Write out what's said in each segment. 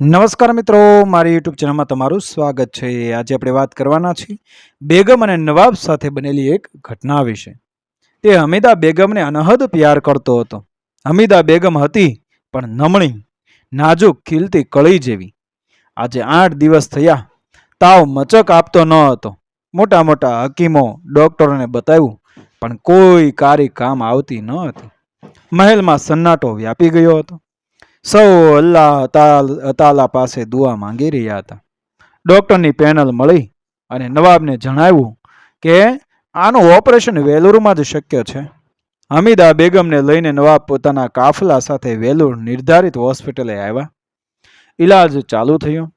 નમસ્કાર મિત્રો, મારી યુટ્યુબ ચેનલમાં તમારું સ્વાગત છે. આજે આપણે વાત કરવાના છીએ બેગમ અને નવાબ સાથે બનેલી એક ઘટના વિશે. તે હમીદા બેગમને અનહદ પ્યાર કરતો હતો. હમીદા બેગમ હતી, પણ નમણી, નાજુક, ખીલતી કળી જેવી. આજે આઠ દિવસ થયા, તાવ મચક આપતો ન હતો. મોટા મોટા હકીમો ડોક્ટરોને બતાવ્યું, પણ કોઈ કારી કામ આવતી ન હતી. મહેલમાં સન્નાટો વ્યાપી ગયો હતો. સૌ અલ્લાહ તાલ- પાસે દુઆ માંગી રહ્યા હતા. ડૉક્ટરની પેનલ મળી અને નવાબને જણાવ્યું કે, આનું ઓપરેશન વેલુરમાં જ શક્ય છે. હમીદા બેગમને લઈને નવાબ પોતાના કાફલા સાથે વેલુર નિર્ધારિત હોસ્પિટલે આવ્યા. ઈલાજ ચાલુ થયો.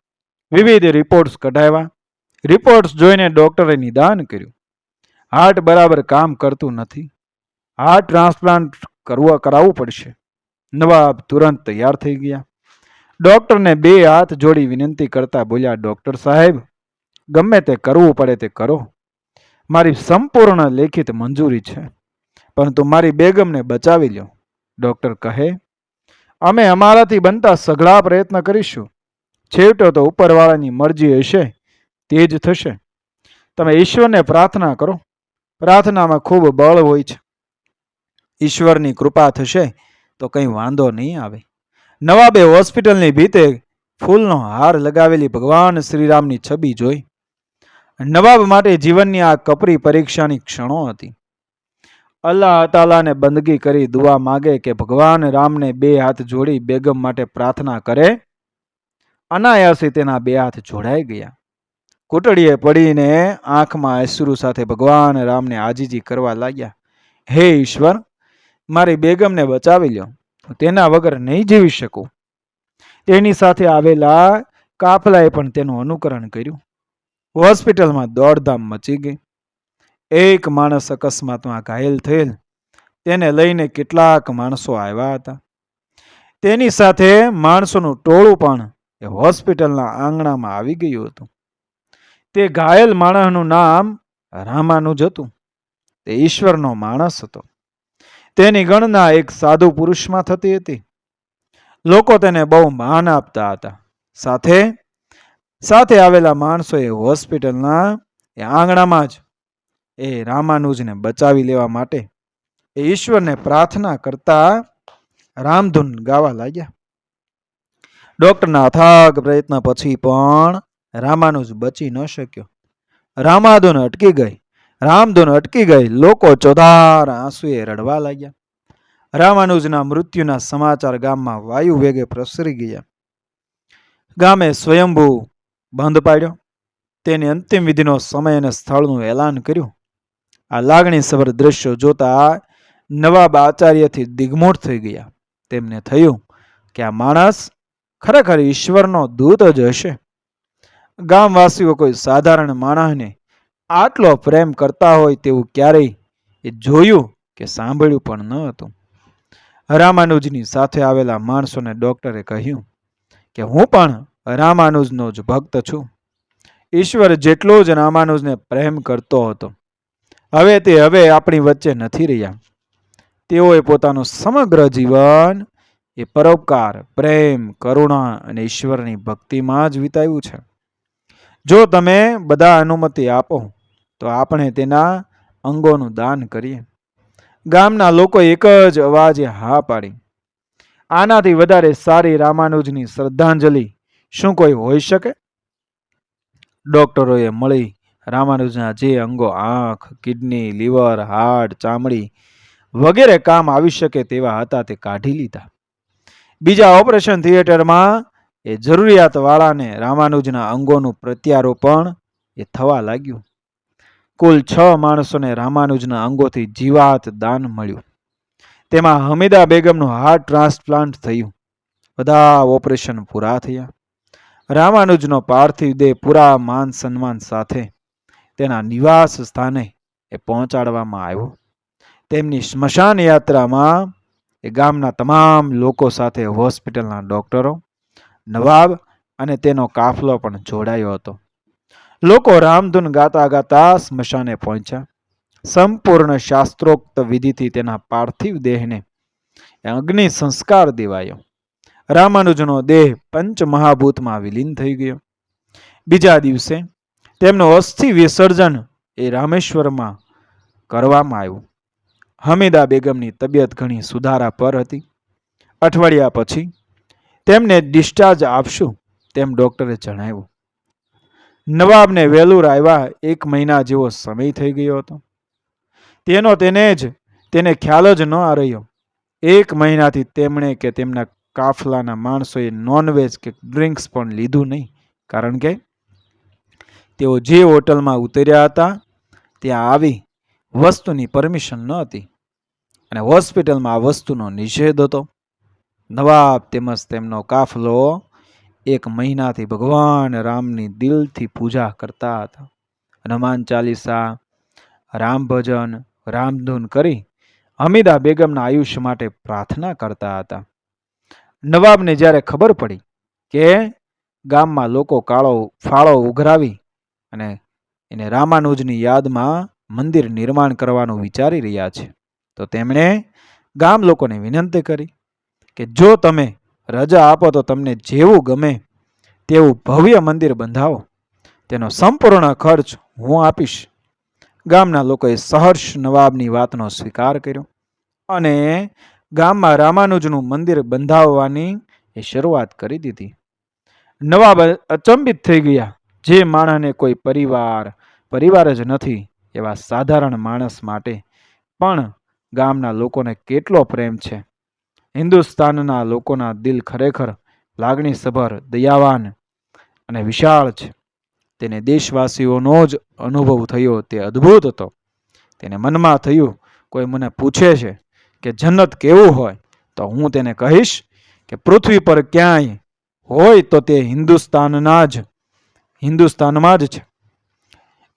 વિવિધ રિપોર્ટ્સ કઢાવ્યા. રિપોર્ટ્સ જોઈને ડૉક્ટરે નિદાન કર્યું. હાર્ટ બરાબર કામ કરતું નથી. હાર્ટ ટ્રાન્સપ્લાન્ટ કરવું કરાવવું પડશે. નવાબ તુરંત તૈયાર થઈ ગયા. ડૉક્ટરને બે હાથ જોડી વિનંતી કરતા બોલ્યા, ડૉક્ટર સાહેબ, ગમે તે કરવું પડે તે કરો. મારી સંપૂર્ણ લેખિત મંજૂરી છે, પરંતુ મારી બેગમને બચાવી લો. ડૉક્ટર કહે, અમે અમારાથી બનતા સઘળા પ્રયત્ન કરીશું. છેવટો તો ઉપરવાળાની મરજી હશે, તે જ થશે. તમે ઈશ્વરને પ્રાર્થના કરો. પ્રાર્થનામાં ખૂબ બળ હોય છે. ઈશ્વરની કૃપા થશે તો કંઈ વાંધો નહીં આવે. નવાબે હોસ્પિટલની ભીતે ફૂલનો હાર લગાવેલી ભગવાન શ્રીરામની છબી જોઈ. નવાબ માટે જીવનની આ કપરી પરીક્ષાની ક્ષણો હતી. અલ્લાહ તાલાને બંદગી કરી દુઆ માગે કે ભગવાન રામને બે હાથ જોડી બેગમ માટે પ્રાર્થના કરે. અનાયાસે તેના બે હાથ જોડાઈ ગયા. કૂટડીએ પડીને આંખમાં અશ્રુ સાથે ભગવાન રામને આજીજી કરવા લાગ્યા. હે ઈશ્વર મારી બેગમને બચાવી લ્યો તેના વગર નહીં જીવી શકું. તેની સાથે આવેલા કાફલાએ પણ તેનું અનુકરણ કર્યું. હોસ્પિટલમાં દોડધામ મચી ગઈ. એક માણસ અકસ્માતમાં ઘાયલ થયેલ. તેને લઈને કેટલાક માણસો આવ્યા હતા. તેની સાથે માણસોનું ટોળું પણ એ હોસ્પિટલના આંગણામાં આવી ગયું હતું. તે ઘાયલ માણસનું નામ રામાનુજ હતું. તે ઈશ્વરનો માણસ હતો. તેની ગણના એક સાધુ પુરુષમાં થતી હતી. લોકો તેને બહુ માન આપતા હતા. સાથે સાથે આવેલા માણસોએ હોસ્પિટલના એ આંગણામાં જ એ રામાનુજને બચાવી લેવા માટે એ ઈશ્વરને પ્રાર્થના કરતા રામધૂન ગાવા લાગ્યા. ડોક્ટરના અથાગ પ્રયત્ન પછી પણ રામાનુજ બચી ન શક્યો. રામાધૂન અટકી ગઈ. રામધૂન અટકી ગઈ. લોકો ચોધાર આંસુએ રડવા લાગ્યા. રામાનુજના મૃત્યુના સમાચાર ગામમાં વાયુ વેગે પ્રસરી ગયા. ગામે સ્વયંભૂ બંધ પાડ્યો. તેની અંતિમ વિધિનો સમય અને સ્થળનું એલાન કર્યું. આ લાગણીસભર દ્રશ્યો જોતા નવાબ આચાર્યથી દિગ્મૂઢ થઈ ગયા. તેમને થયું કે આ માણસ ખરેખર ઈશ્વરનો દૂત જ હશે. ગામવાસીઓ કોઈ સાધારણ માણસને આટલો પ્રેમ કરતા હોય તેવું ક્યારેય એ જોયું કે સાંભળ્યું પણ ન હતું. રામાનુજની સાથે આવેલા માણસોને ડૉક્ટરે કહ્યું કે હું પણ રામાનુજનો જ ભક્ત છું. ઈશ્વર જેટલો જ રામાનુજને પ્રેમ કરતો હતો. હવે તે હવે આપણી વચ્ચે નથી રહ્યા. તેઓએ પોતાનું સમગ્ર જીવન એ પરોપકાર, પ્રેમ, કરુણા અને ઈશ્વરની ભક્તિમાં જ વિતાવ્યું છે. જો તમે બધા અનુમતિ આપો તો આપણે તેના અંગોનું દાન કરીએ. ગામના લોકો એક જ અવાજે હા પાડી. આનાથી વધારે સારી રામાનુજની શ્રદ્ધાંજલિ શું કોઈ હોઈ શકે? ડોક્ટરોએ મળી રામાનુજના જે અંગો, આંખ, કિડની, લીવર હાર્ટ ચામડી વગેરે કામ આવી શકે તેવા હતા તે કાઢી લીધા. બીજા ઓપરેશન થિયેટરમાં એ જરૂરિયાતવાળાને રામાનુજના અંગોનું પ્રત્યારોપણ એ થવા લાગ્યું. કુલ છ માણસોને રામાનુજના અંગોથી જીવાત દાન મળ્યું. તેમાં હમીદા બેગમનું હાર્ટ ટ્રાન્સપ્લાન્ટ થયું. બધા ઓપરેશન પૂરા થયા. રામાનુજનો પાર્થિવ દેહ પૂરા માન સન્માન સાથે તેના નિવાસ સ્થાને એ પહોંચાડવામાં આવ્યો. તેમની સ્મશાન યાત્રામાં એ ગામના તમામ લોકો સાથે હોસ્પિટલના ડોક્ટરો, નવાબ અને તેનો કાફલો પણ જોડાયો હતો. લોકો રામધૂન ગાતા ગાતા સ્મશાને પહોંચ્યા. સંપૂર્ણ શાસ્ત્રોક્ત વિધિથી તેના પાર્થિવ દેહને અગ્નિ સંસ્કાર દેવાયો. રામાનુજનો દેહ પંચ મહાભૂતમાં વિલીન થઈ ગયો. બીજા દિવસે તેમનું અસ્થિ વિસર્જન એ રામેશ્વરમાં કરવામાં આવ્યું. હમીદા બેગમની તબિયત ઘણી સુધારા પર હતી. અઠવાડિયા પછી તેમને ડિસ્ચાર્જ આપશું તેમ ડૉક્ટરે જણાવ્યું. નવાબને વેલુર આવ્યા એક મહિના જેવો સમય થઈ ગયો હતો. તેનો તેને જ, તેને ખ્યાલ જ ન આ રહ્યો. એક મહિનાથી તેમણે કે તેમના કાફલાના માણસોએ નોનવેજ કે ડ્રિંક્સ પણ લીધું નહીં. કારણ કે તેઓ જે હોટલમાં ઉતર્યા હતા, ત્યાં આવી વસ્તુની પરમિશન ન હતી અને હોસ્પિટલમાં આ વસ્તુનો નિષેધ હતો. નવાબ તેમજ તેમનો કાફલો એક મહિનાથી ભગવાન રામની દિલથી પૂજા કરતા હતા. હનુમાન ચાલીસા, રામ ભજન રામધૂન કરી હમીદા બેગમના આયુષ્ય માટે પ્રાર્થના કરતા હતા. નવાબને જ્યારે ખબર પડી કે ગામમાં લોકો કાળો, ફાળો ઉઘરાવી અને એને રામાનુજની યાદમાં મંદિર નિર્માણ કરવાનું વિચારી રહ્યા છે, તો તેમણે ગામ લોકોને વિનંતી કરી કે જો તમે રજા આપો તો તમને જેવું ગમે તેવું ભવ્ય મંદિર બંધાવો. તેનો સંપૂર્ણ ખર્ચ હું આપીશ. ગામના લોકોએ સહર્ષ નવાબની વાતનો સ્વીકાર કર્યો અને ગામમાં રામાનુજનું મંદિર બંધાવવાની એ શરૂઆત કરી દીધી. નવાબ અચંબિત થઈ ગયા. જે માણસને કોઈ પરિવાર પરિવાર જ નથી એવા સાધારણ માણસ માટે પણ ગામના લોકોને કેટલો પ્રેમ છે. હિન્દુસ્તાનના લોકોના દિલ ખરેખર લાગણીસભર દયાવાન અને વિશાળ છે. તેને દેશવાસીઓનો જ અનુભવ થયો તે અદ્ભુત હતો. તેને મનમાં થયું, કોઈ મને પૂછે છે કે જન્નત કેવું હોય, તો હું તેને કહીશ કે પૃથ્વી પર ક્યાંય હોય તો તે હિન્દુસ્તાનના જ, હિન્દુસ્તાનમાં જ છે.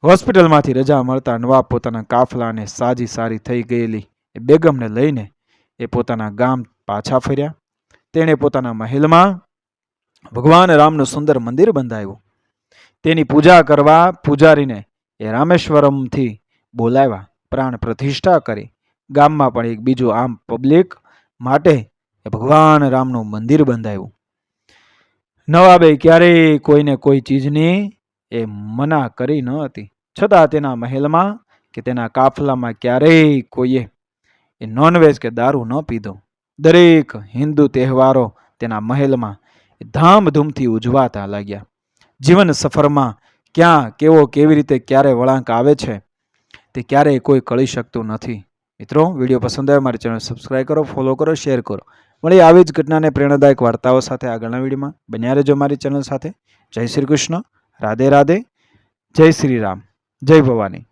હોસ્પિટલમાંથી રજા મળતા નવાબ પોતાના કાફલાને સાજી સારી થઈ ગયેલી એ બેગમને લઈને એ પોતાના ગામ પાછા ફર્યા. તેણે પોતાના મહેલમાં ભગવાન રામનું સુંદર મંદિર બંધાવ્યું. તેની પૂજા કરવા પૂજારીને એ રામેશ્વરમથી બોલાવ્યા. પ્રાણ પ્રતિષ્ઠા કરી. ગામમાં પણ એક બીજું આમ પબ્લિક માટે એ ભગવાન રામનું મંદિર બંધાયું. નવાબે ક્યારેય કોઈને કોઈ ચીજની એ મના કરી ન હતી. છતાં તેના મહેલમાં કે તેના કાફલામાં ક્યારેય કોઈએ એ નોનવેજ કે દારૂ ન પીધો. દરેક હિન્દુ તહેવારો તેના મહેલમાં ધામધૂમથી ઉજવાતા લાગ્યા. જીવન સફરમાં ક્યાં, કેવો, કેવી રીતે, ક્યારે વળાંક આવે છે તે ક્યારેય કોઈ કળી શકતું નથી. મિત્રો, વીડિયો પસંદ આવે મારી ચેનલ સબસ્ક્રાઈબ કરો ફોલો કરો શેર કરો. મળી આવી જ ઘટનાને પ્રેરણાદાયક વાર્તાઓ સાથે આગળના વિડીયોમાં. બન્યા રહેજો મારી ચેનલ સાથે. જય શ્રી કૃષ્ણ. રાધે રાધે. જય શ્રી રામ. જય ભવાની.